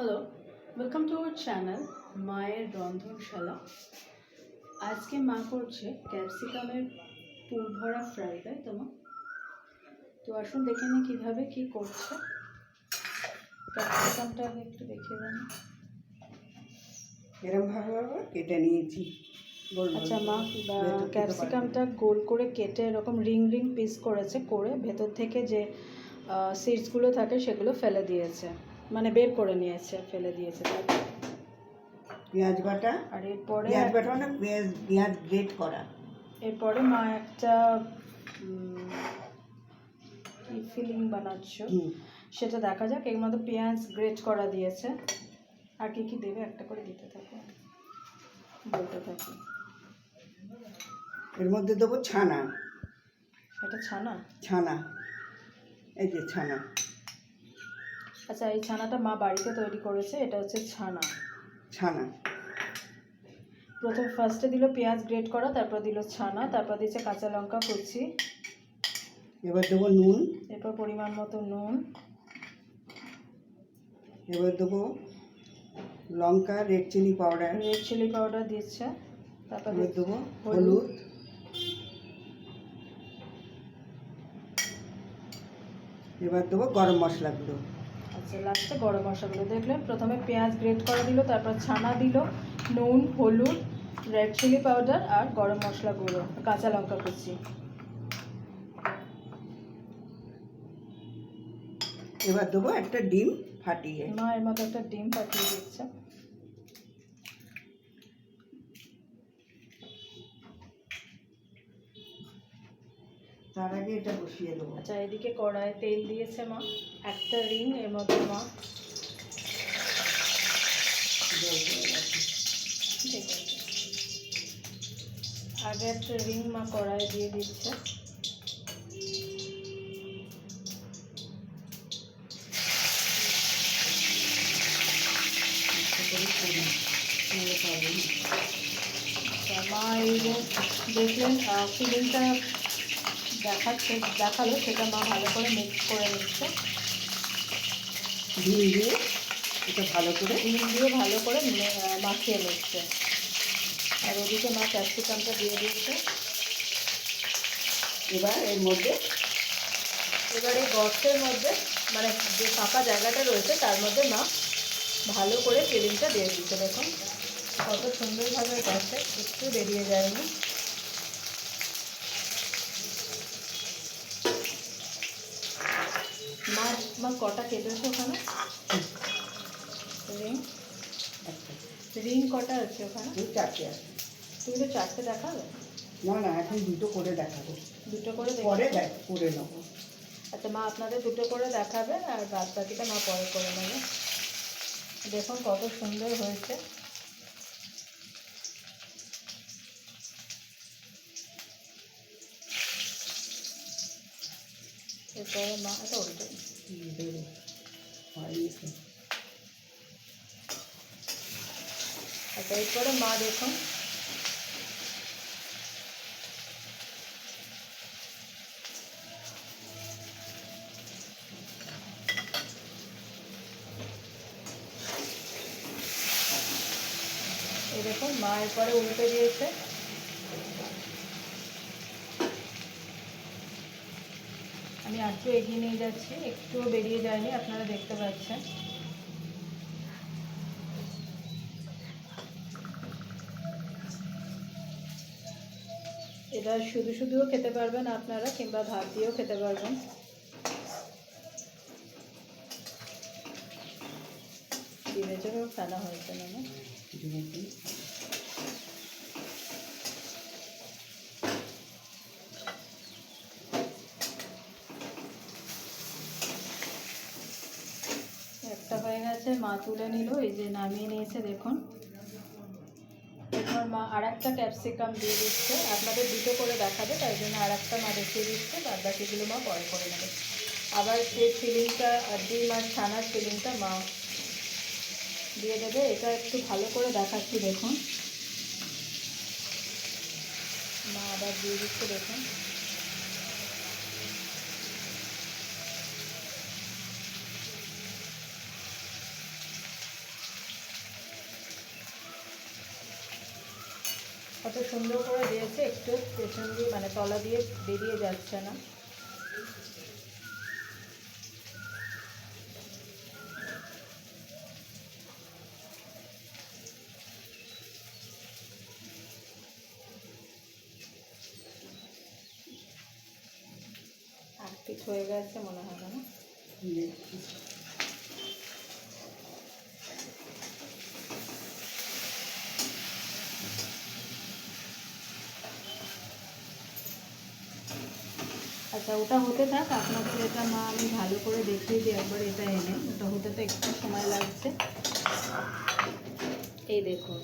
Hello welcome to our channel মায়ের রন্ধনশালা আজকে মা করছে ক্যাপসিকামের পুর ভরা ফ্রাই তাই তো তো আসুন দেখে নিই কীভাবে কী করছে। ক্যাপসিকামটা আগে একটু দেখিয়ে দেন এরম ভাবে ভাবে কেটে নিয়েছি। আচ্ছা মা ক্যাপসিকামটা গোল করে কেটে এরকম রিং রিং পিস করেছে করে ভেতর থেকে যে সিডসগুলো থাকে সেগুলো ফেলে দিয়েছে। মানে বের করে নিয়েছে ফেলে দিয়েছে পেঁয়াজ বাটা? আর এরপরে পেঁয়াজ বাটা মানে পেঁয়াজ পেঁয়াজ গ্রেট করা। এরপরে মা একটা কি ফিলিং বানাচ্ছ। সেটা দেখা যাক এর মধ্যে পেঁয়াজ গ্রেট করা দিয়েছে। আর কি কি দেবে একটা করে দিতে থাকো। বলতে থাকি। এর মধ্যে দেবো ছানা। এটা ছানা? ছানা। এই যে ছানা। আচ্ছা এই ছানাটা মা বাড়িতে তৈরি করেছে এটা হচ্ছে ছানা। ছানা। প্রথম ফার্স্টে দিল পেঁয়াজ গ্রেট করা তারপর দিল ছানা তারপর দিচ্ছে কাঁচা লঙ্কা কুচি। এবার দেবো নুন। এরপর পরিমাণ মতো নুন। এবার দেবো লঙ্কা red chilli powder red chilli powder দিচ্ছে তারপর দেবো হলুদ। এবার দেবো গরম মশলা মশলাগুলো। আচ্ছা লাস্টে গরম মশলাগুলো। দেখলেন প্রথমে পেঁয়াজ গ্রেট করে দিল তারপর ছানা দিল নুন হলুদ রেড চিলি পাউডার আর গরম মশলা গুঁড়ো কাঁচা লঙ্কা কুচি। এবার দেবো একটা ডিম ফাটিয়ে। মা এর মতো একটা ডিম ফাটিয়ে দিচ্ছে। তার আগে এটা বসিয়ে দেবো। আচ্ছা এদিকে কড়ায় তেল দিয়েছে মা। একটা রিং এর মধ্যে মা। আগে একটা রিং মা কড়াই দিয়ে দিচ্ছে। আচ্ছা, মা এই দেখলেন ফিলিংটা দেখাচ্ছে দেখাল সেটা মা ভালো করে মিক্স করে নিচ্ছে। ডিম দিয়ে এটা ভালো করে? ডিম দিয়ে ভালো করে মাখিয়ে নিচ্ছে। আর ওদিকে মা ক্যাপসিকামটা দিয়ে দিচ্ছে এবার এর মধ্যে? এবার এই গর্তের মধ্যে মানে যে ফাঁকা জায়গাটা রয়েছে তার মধ্যে মা ভালো করে ফিলিংটা দিয়ে দিচ্ছে। দেখুন কত সুন্দরভাবে গেছে একটু বেরিয়ে যায়নি। মা কটা কেটেছো ওখানে? রিং রিং কটা আছে ওখানে? চারটে আছে। তুমি তো চারটে দেখাবে না না এখন দুটো করে দেখাবো। দুটো করে পরে দেখ করে নেব। আচ্ছা মা আপনাদের দুটো করে দেখাবে আর বাদ বাকিটা মা পরে করে নেবে। দেখুন কত সুন্দর হয়েছে। এরপরে মা এটা উল্টে। হুম, দেবো হয়নি তো। আচ্ছা এরপরে মা দেখুন এই দেখুন মা এরপরে উল্টে দিয়েছে আমি একটু এগিয়ে নিয়ে যাচ্ছি, একটুও বেরিয়ে যায়নি, আপনারা দেখতে পাচ্ছেন। এটা শুধু শুধুও খেতে পারবেন আপনারা, কিংবা ভাত দিয়েও খেতে পারবেন। ডিমের জন্য ফেলা হয়েছে না না? ডিমের ডিম। একটা হয়ে গেছে মা তুলে নিল, এই যে নামিয়ে নিয়েছে, দেখুন। এরপর মা আর একটা ক্যাপসিকাম দিয়ে দিচ্ছে। আপনাদের দুটো করে দেখাবে, তাই জন্য আর একটা মা দেখিয়ে দিচ্ছে বাদ বাকিগুলো মা পরে করে নেবে। আবার যে ফিলিংটা ডিম আর ছানার ফিলিংটা মা দিয়ে দেবে। এটা একটু ভালো করে দেখাচ্ছি, দেখুন। মা আবার দিয়ে দিচ্ছে, দেখুন। কত সুন্দর করে দিয়েছে, একটু পেছন দিয়ে মানে তলা দিয়ে বেরিয়ে যাচ্ছে না। পিস হয়ে গেছে মনে হয় না। আচ্ছা ওটা হতে থাক, আপনাদের এটা মা আমি ভালো করে দেখিয়ে দিই, একবার এটা এনে। ওটা হতে তো একটু সময় লাগছে। এই দেখুন।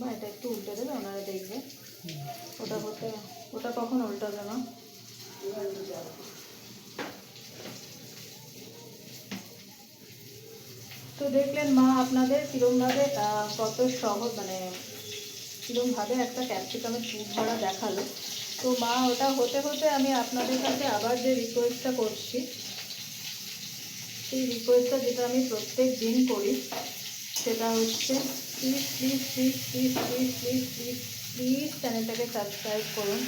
বা এটা একটু উল্টে দেবে, ওনারা দেখবে। ওটা হতে, ওটা কখন উল্টাবে না তো দেখলেন মা, আপনাদের কীরমভাবে কত সহজ মানে কীরমভাবে একটা ক্যাপসিকামের চুপ ভরা দেখাল। তো মা, ওটা হতে হতে আমি আপনাদের কাছে আবার যে রিকোয়েস্টটা করছি, সেই রিকোয়েস্টটা যেটা আমি প্রত্যেক দিন করি, সেটা হচ্ছে please please please please please please please please চ্যানেলটাকে সাবস্ক্রাইব করুন।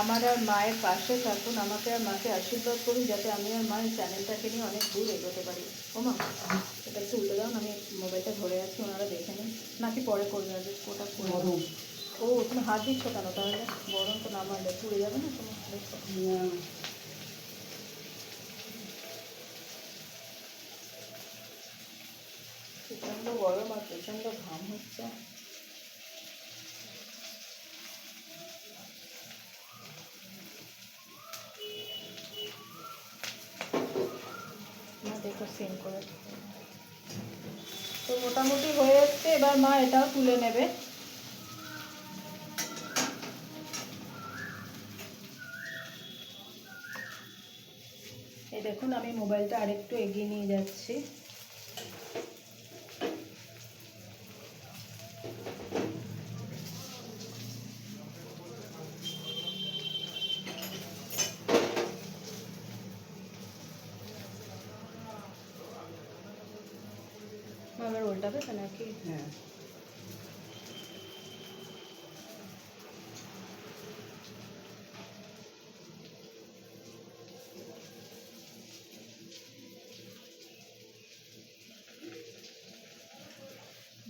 আমার আর মায়ের পাশে থাকুন আমাকে আর মাকে আশীর্বাদ করুন যাতে আমি আর মায়ের চ্যানেলটাকে নিয়ে অনেক দূর এগোতে পারি। ও মা এটা একটু উল্টে দাও আমি মোবাইলটা ধরে আছি ওনারা দেখে নিন। নাকি পরে করবে আগে ওটা করে গরম। ও তুমি হাত দিচ্ছ কেন? তাহলে গরম তো নামালে পুড়ে যাবে না তোমার প্রচণ্ড গরম আর প্রচণ্ড ঘাম হচ্ছে। সেম করে। তো মোটামুটি হয়ে যাচ্ছে এবার মা এটাও তুলে নেবে। এই দেখুন, আমি মোবাইলটা আরেকটু এগিয়ে নিয়ে যাচ্ছি আবার উল্টাবে তো নাকি হ্যাঁ।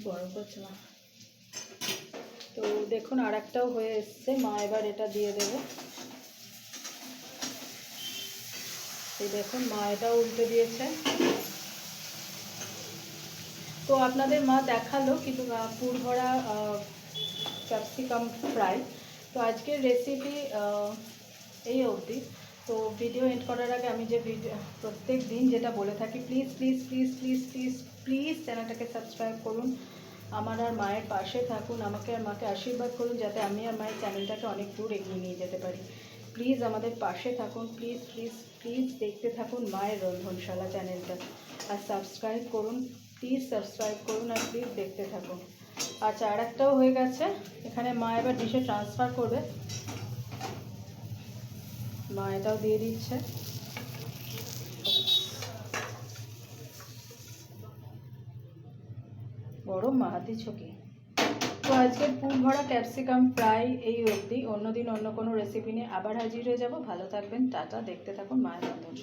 বড় করছে না তো দেখুন আর একটাও হয়ে এসছে। মা এবার এটা দিয়ে দেবে। এই দেখুন মা এটাও উল্টে দিয়েছে। তো আপনাদের মা দেখাল কিন্তু পুরভরা ক্যাপসিকাম ফ্রাই তো আজকের রেসিপি এই অবধি। তো ভিডিও এন্ড করার আগে আমি যে ভিডিও প্রত্যেক দিন যেটা বলে থাকি please please please please please please চ্যানেলটাকে সাবস্ক্রাইব করুন। আমার আর মায়ের পাশে থাকুন, আমাকে আর মাকে আশীর্বাদ করুন, যাতে আমি আর মায়ের চ্যানেলটাকে অনেক দূর এগিয়ে নিয়ে যেতে পারি। প্লিজ আমাদের পাশে থাকুন প্লিজ প্লিজ প্লিজ দেখতে থাকুন মায়ের রন্ধনশালা চ্যানেলটা আর সাবস্ক্রাইব করুন। প্লিজ সাবস্ক্রাইব করুন আর প্লিজ দেখতে থাকুন। আচ্ছা আর একটাও হয়ে গেছে। এখানে মা এবার ডিশে ট্রান্সফার করবে। মা এটাও দিয়ে দিচ্ছে। গরম মা হাতি ছকি। তো আজকের পুর ভরা ক্যাপসিকাম ফ্রাই এই অবধি। অন্যদিন অন্য কোনো রেসিপি নিয়ে আবার হাজির হয়ে যাব। ভালো থাকবেন, টাটা। দেখতে থাকুন মায়ের রন্ধন